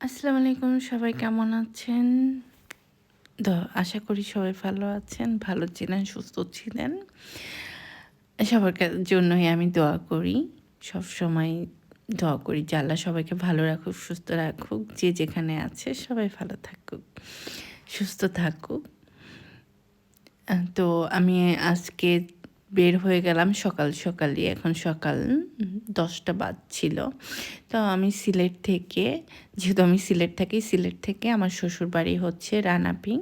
আসসালামু আলাইকুম সবাই কেমন আছেন? তো আশা করি সবাই ভালো আছেন, ভালো ছিলেন, সুস্থ ছিলেন। সবার জন্যই আমি দোয়া করি সব সময় দোয়া করি আল্লাহ সবাইকে ভালো রাখুক, সুস্থ রাখুক, যে যেখানে আছে সবাই ভালো থাকুক, সুস্থ থাকুক। তো আমি আজকে বের হয়ে গেলাম সকাল সকালই। এখন সকাল দশটা বাজছিল। তো আমি সিলেট থেকে, যেহেতু আমি সিলেট থাকি, সিলেট থেকে আমার শ্বশুর বাড়ি হচ্ছে রানাপিং।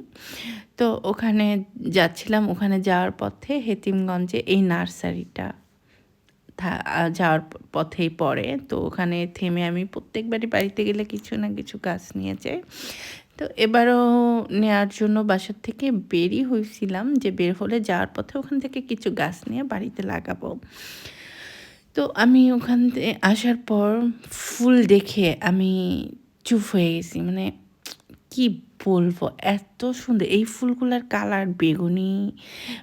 তো ওখানে যাচ্ছিলাম, ওখানে যাওয়ার পথে হেতিমগঞ্জে এই নার্সারিটা যাওয়ার পথেই পড়ে। তো ওখানে থেমে আমি প্রত্যেকবারই বাড়িতে গেলে কিছু না কিছু গাছ নিয়ে যাই। তো এবারও নেওয়ার জন্য বাসার থেকে বেরই হয়েছিলাম যে বের হলে যাওয়ার পথে ওখান থেকে কিছু গাছ নিয়ে বাড়িতে লাগাবো। তো আমি ওখান থেকে আসার পর ফুল দেখে আমি চুপ হয়ে গেছি। মানে কি বলব? এত সুন্দর। এই ফুলগুলার কালার বেগুনি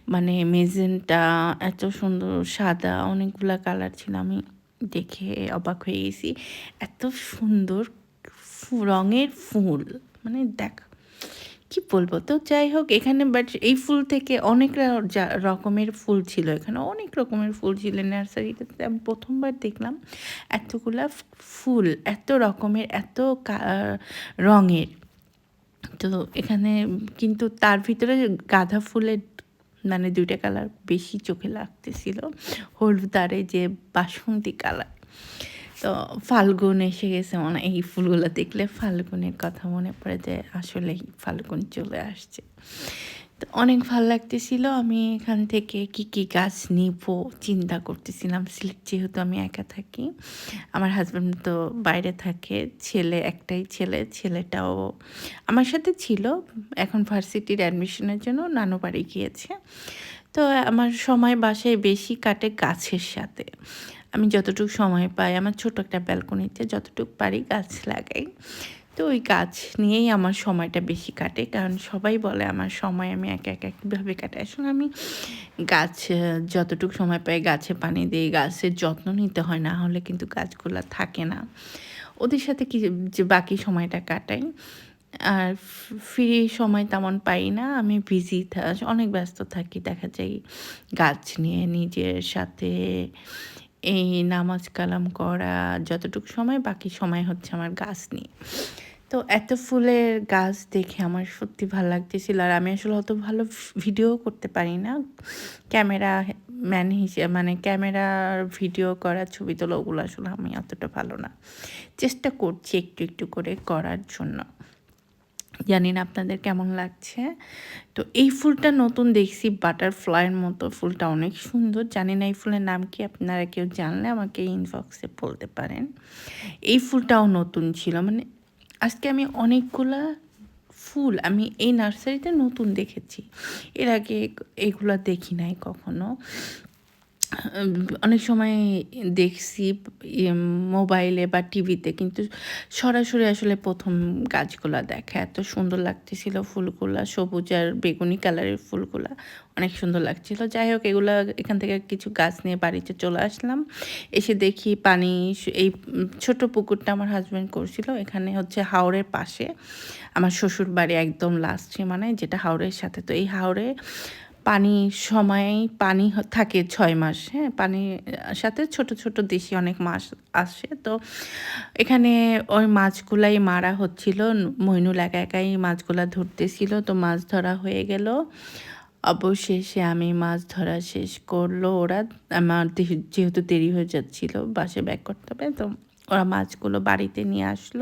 মানে মেজেন্টা, এত সুন্দর সাদা অনেকগুলা কালার ছিল। আমি দেখে অবাক হয়ে গেছি। এত সুন্দর রঙের ফুল। মানে দেখ, কি বলব? তো যাই হোক, এখানে বাট এই ফুল থেকে অনেক রকমের ফুল ছিল এখানে, অনেক রকমের ফুল ছিল নার্সারিটাতে আমি প্রথমবার দেখলাম এতগুলা ফুল, এত রকমের, এত রঙের। তো এখানে কিন্তু তার ভিতরে গাঁদা ফুলের মানে দুইটা কালার বেশি চোখে লাগতেছিল। হলুদ আর যে বাসন্তী কালার। তো ফাল্গুন এসে গেছে মানে এই ফুলগুলো দেখলে ফাল্গুনের কথা মনে পড়ে যে আসলে ফাল্গুন চলে আসছে। তো অনেক ভালো লাগতেছিল। আমি এখান থেকে কি কি গাছ নিব চিন্তা করতেছিলাম। সিলেট যেহেতু আমি একা থাকি, আমার হাজব্যান্ড তো বাইরে থাকে, ছেলে একটাই ছেলে, ছেলেটাও আমার সাথে ছিল। এখন ভার্সিটির অ্যাডমিশনের জন্য নানু বাড়ি গিয়েছে। তো আমার সময় বাসায় বেশি কাটে গাছের সাথে। আমি যতটুকু সময় পাই আমার ছোট একটা ব্যালকনিতে যতটুকু পারি গাছ লাগাই। তো ওই গাছ নিয়েই আমার সময়টা বেশি কাটে। কারণ সবাই বলে আমার সময় আমি একা একা কীভাবে কাটাই? আসলে আমি গাছ যতটুকু সময় পাই গাছে পানি দিই, গাছের যত্ন নিতে হয়, না হলে কিন্তু গাছগুলো থাকে না। ওদের সাথে কি যে বাকি সময়টা কাটাই। আর ফ্রি সময় তেমন পাই না। আমি বিজি অনেক ব্যস্ত থাকি। দেখা যায় গাছ নিয়ে নিজের সাথে এই নামাজ কালাম করা যতটুকু সময়, বাকি সময় হচ্ছে আমার গাছ নিয়ে। তো এত ফুলের গাছ দেখে আমার সত্যি ভালো লাগতেছিল। আর আমি আসলে অত ভালো ভিডিও করতে পারি না। ক্যামেরা ম্যান হিসেবে মানে ক্যামেরার ভিডিও করা, ছবি তোলা, ওগুলো আসলে আমি অতটা ভালো না। চেষ্টা করছি একটু একটু করে করার জন্য। জানি না আপনাদের কেমন লাগছে। তো এই ফুলটা নতুন দেখছি বাটারফ্লাইয়ের মতো ফুলটা অনেক সুন্দর। জানি না এই ফুলের নাম কি, আপনারা কেউ জানলে আমাকে ইনবক্সে বলতে পারেন। এই ফুলটাও নতুন ছিল মানে আজকে আমি অনেকগুলা ফুল, আমি এই নার্সারিতে নতুন দেখেছি। এর আগে এগুলো দেখি নাই কখনো। অনেক সময় দেখছি মোবাইলে বা টিভিতে, কিন্তু সরাসরি আসলে প্রথম গাছগুলা দেখা। এত সুন্দর লাগতেছিল ফুলগুলা, সবুজ আর বেগুনি কালারের ফুলগুলা, অনেক সুন্দর লাগছিল। যাই হোক, এগুলো এখান থেকে কিছু গাছ নিয়ে বাড়িতে চলে আসলাম। এসে দেখি পানি এই ছোট পুকুরটা আমার হাজব্যান্ড করছিল। এখানে হচ্ছে হাওড়ের পাশে। আমার শ্বশুর বাড়ি একদম লাস্ট সীমানায়, যেটা হাওড়ের সাথে। তো এই হাওড়ে পানি সময় পানি থাকে ছয় মাস হ্যাঁ? পানির সাথে ছোট ছোট দেশি অনেক মাছ আসে। তো এখানে ওই মাছগুলাই মারা হচ্ছিল। মইনুল একা একাই মাছগুলা ধরতেছিল। তো মাছ ধরা হয়ে গেল। অবশেষে আমি মাছ ধরা শেষ করল ওরা। আমার যেহেতু দেরি হয়ে যাচ্ছিল, বাসে ব্যাক করতে হবে, তো ওরা মাছগুলো বাড়িতে নিয়ে আসলো।